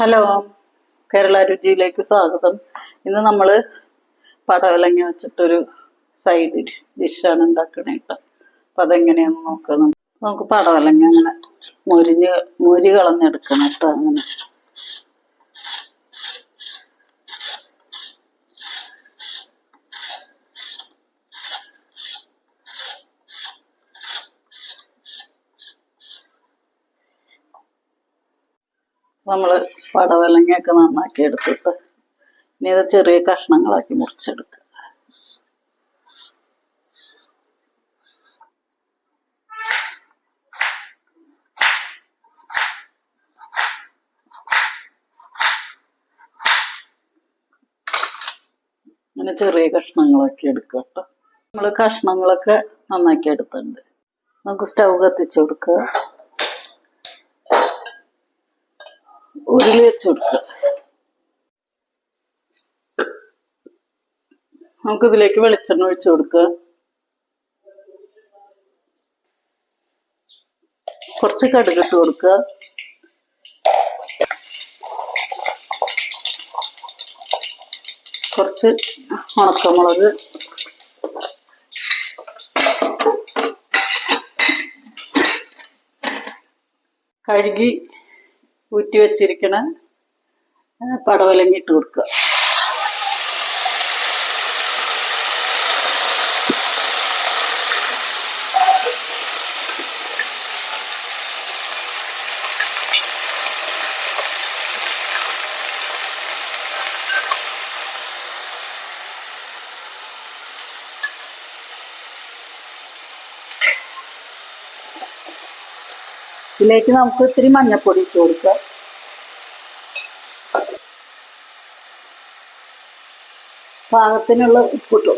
Hello Kerala രുചിയിലേക്ക് സ്വാഗതം. ഇന്ന് നമ്മൾ പടവലങ്ങ വെച്ചിട്ടൊരു സൈഡ് ഡിഷാണ് ഉണ്ടാക്കണേ കേട്ടോ അപ്പം അതെങ്ങനെയാണെന്ന് നോക്കാം. നമുക്ക് പടവലങ്ങ അങ്ങനെ മൊരിഞ്ഞ് മൊരി കളഞ്ഞെടുക്കണം കേട്ടോ അങ്ങനെ. നമ്മൾ പടവലങ്ങയൊക്കെ നന്നാക്കി എടുത്തിട്ട് ഇനി ഇത് ചെറിയ കഷ്ണങ്ങളാക്കി മുറിച്ചെടുക്കുക അങ്ങനെ ചെറിയ കഷ്ണങ്ങളാക്കി എടുക്കുക കേട്ടോ. നമ്മൾ കഷ്ണങ്ങളൊക്കെ നന്നാക്കി എടുത്തിട്ടുണ്ട്. നമുക്ക് സ്റ്റൗ കത്തിച്ചു കൊടുക്കുക ഉരുളി വെച്ച് കൊടുക്കുക. നമുക്ക് ഇതിലേക്ക് വെളിച്ചെണ്ണ ഒഴിച്ചു കൊടുക്കുക. കുറച്ച് കടുകിട്ട് കൊടുക്കുക. കുറച്ച് ഉണക്കമുളക്. കഴുകി ഊറ്റി വെച്ചിരിക്കണ പടവലങ്ങ ഇട്ട് കൊടുക്കുക. ഇതിലേക്ക് നമുക്ക് ഇത്തിരി മഞ്ഞപ്പൊടി ഇട്ട് കൊടുക്കുക പാകത്തിനുള്ള ഉപ്പിട്ടു.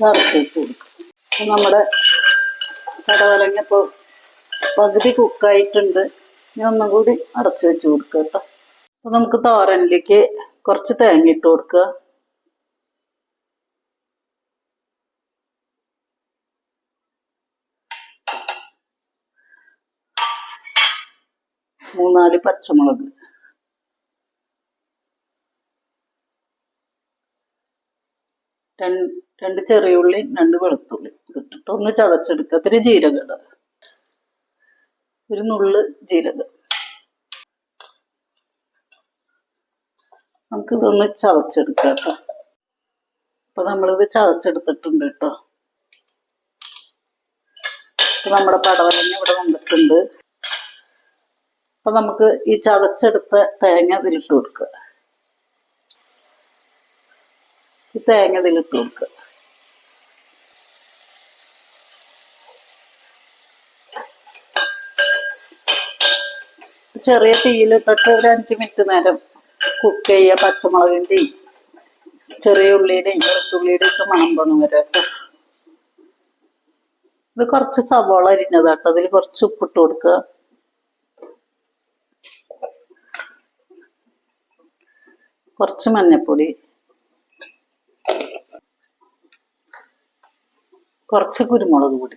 കൊടുക്കും. നമ്മുടെ കടവലങ്ങ ഇപ്പോൾ പകുതി കുക്കായിട്ടുണ്ട്. ഇനി ഒന്നും കൂടി അടച്ചു വെച്ച് കൊടുക്കുക കേട്ടോ. അപ്പൊ നമുക്ക് തോരനിലേക്ക് കുറച്ച് തേങ്ങ ഇട്ട് കൊടുക്കുക മൂന്നാൽ പച്ചമുളക്. രണ്ട് ചെറിയ ഉള്ളി രണ്ട് വെളുത്തുള്ളി. ഇട്ടിട്ട് ഒന്ന് ചതച്ചെടുക്കുക ഇത്തിരി ജീരകം ഒരു നുള്ള് ജീരകം. നമുക്ക് ഇതൊന്ന് ചതച്ചെടുക്കാം കേട്ടോ. അപ്പൊ നമ്മളിത് ചതച്ചെടുത്തിട്ടുണ്ട് കേട്ടോ. നമ്മുടെ പടവലങ്ങ ഇവിടെ വന്നിട്ടുണ്ട്. അപ്പൊ നമുക്ക് ഈ ചതച്ചെടുത്ത തേങ്ങ ഇതിലിട്ട് കൊടുക്കുക ഈ തേങ്ങ ഇതിലിട്ട് കൊടുക്കുക ചെറിയ തീയിൽ തീയിലിട്ടിട്ട് ഒരു അഞ്ച് മിനിറ്റ് നേരം കുക്ക് ചെയ്യുക പച്ചമുളകിന്റെയും ചെറിയ ഉള്ളിയുടെയും വെളുത്തുള്ളിയുടെയും ഒക്കെ മണം പോണ വരെ ഇത് കുറച്ച് സവോള അരിഞ്ഞതാട്ടോ. അതിൽ കുറച്ച് ഉപ്പിട്ട് കൊടുക്കുക. കുറച്ച് മഞ്ഞപ്പൊടി. കുറച്ച് കുരുമുളക് പൊടി.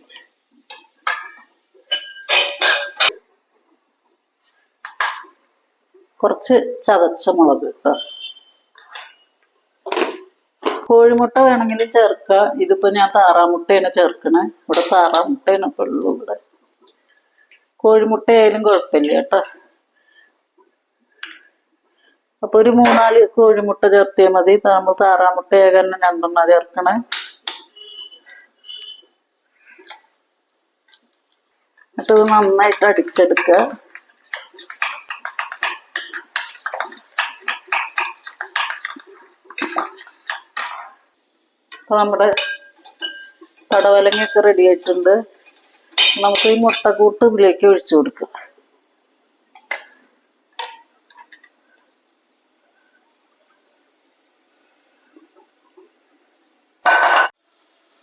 കുറച്ച് ചതച്ച മുളക് കേട്ടോ കോഴിമുട്ട വേണമെങ്കിൽ ചേർക്കുക ഇതിപ്പോ ഞാൻ താറാമുട്ടയാണ് ചേർക്കണേ. ഇവിടെ താറാമുട്ടയാണ് ഇപ്പോൾ ഉള്ളു ഇവിടെ. കോഴിമുട്ട ആയാലും കുഴപ്പമില്ല കേട്ടോ. അപ്പൊ ഒരു മൂന്നാൽ കോഴിമുട്ട ചേർത്തിയാൽ മതി. നമ്മൾ താറാമുട്ട ആകാൻ രണ്ടെണ്ണം ചേർക്കണേ. എന്നിട്ട് നന്നായിട്ട് അടിച്ചെടുക്കുക അപ്പൊ നമ്മുടെ പടവലങ്ങയൊക്കെ റെഡി ആയിട്ടുണ്ട്. നമുക്ക് ഈ മുട്ടക്കൂട്ട് ഇതിലേക്ക് ഒഴിച്ചു കൊടുക്കാം.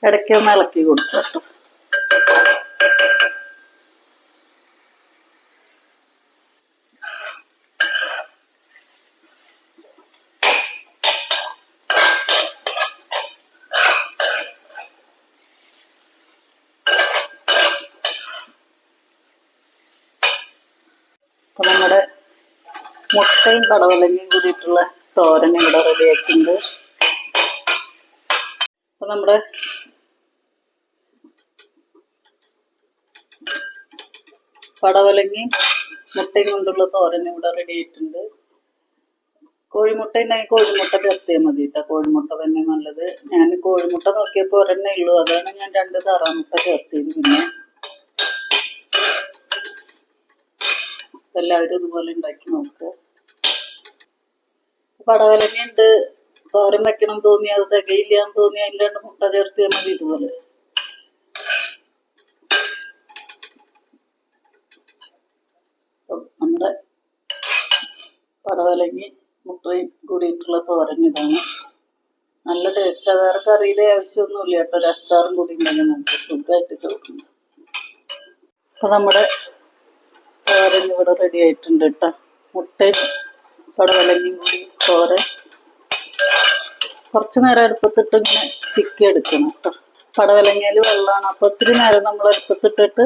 ഇടയ്ക്ക് ഒന്ന് ഇളക്കി കൊടുക്കാം അപ്പൊ നമ്മുടെ മുട്ടയും പടവലങ്ങയും കൂടിയിട്ടുള്ള തോരൻ ഇവിടെ റെഡിയാക്കിയിട്ടുണ്ട് അപ്പൊ നമ്മുടെ പടവലങ്ങയും മുട്ടയും കൊണ്ടുള്ള തോരൻ ഇവിടെ റെഡി ആയിട്ടുണ്ട്. കോഴിമുട്ട ഉണ്ടെങ്കിൽ കോഴിമുട്ട ചേർത്തിയാൽ മതി കേട്ടോ കോഴിമുട്ട തന്നെ നല്ലത്. ഞാൻ കോഴിമുട്ട നോക്കിയപ്പോൾ ഒരെണ്ണേ ഉള്ളൂ. അതാണ് ഞാൻ രണ്ട് താറാമുട്ട ചേർത്തത് പിന്നെ എല്ലാവരും ഇതുപോലെ ഉണ്ടാക്കി നോക്കുക. പടവലങ്ങയുണ്ട് തോരൻ വെക്കണം തോന്നി അത് തികയില്ല എന്ന് തോന്നി അതിൽ മുട്ട ചേർത്ത് മതി ഇതുപോലെ. നമ്മുടെ പടവലങ്ങി മുട്ടയും കൂടിയിട്ടുള്ള തോരൻ ഇതാണ്. നല്ല ടേസ്റ്റ് വേറെ കറിയുടെ ആവശ്യമൊന്നുമില്ല കേട്ടോ. ഒരു അച്ചാറും കൂടി ഉണ്ടെങ്കിൽ നമുക്ക് സുഖമായിട്ട് ചോദിക്കുന്നു അപ്പൊ നമ്മുടെ തോരൻ ഇവിടെ റെഡി ആയിട്ടുണ്ട് കേട്ടോ മുട്ടയും പടവലങ്ങയും കൂടി തോരൻ കുറച്ച് നേരം അടുപ്പത്തിട്ട് ഇങ്ങനെ ചിക്കി എടുക്കണം കേട്ടോ പടവലങ്ങയിൽ വെള്ളമാണ്. അപ്പൊ ഒത്തിരി നേരം നമ്മൾ അടുപ്പത്തിട്ടിട്ട്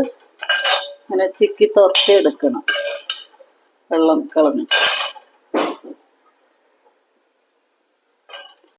ഇങ്ങനെ ചിക്കി തുറത്തി എടുക്കണം. വെള്ളം കളഞ്ഞിട്ട്.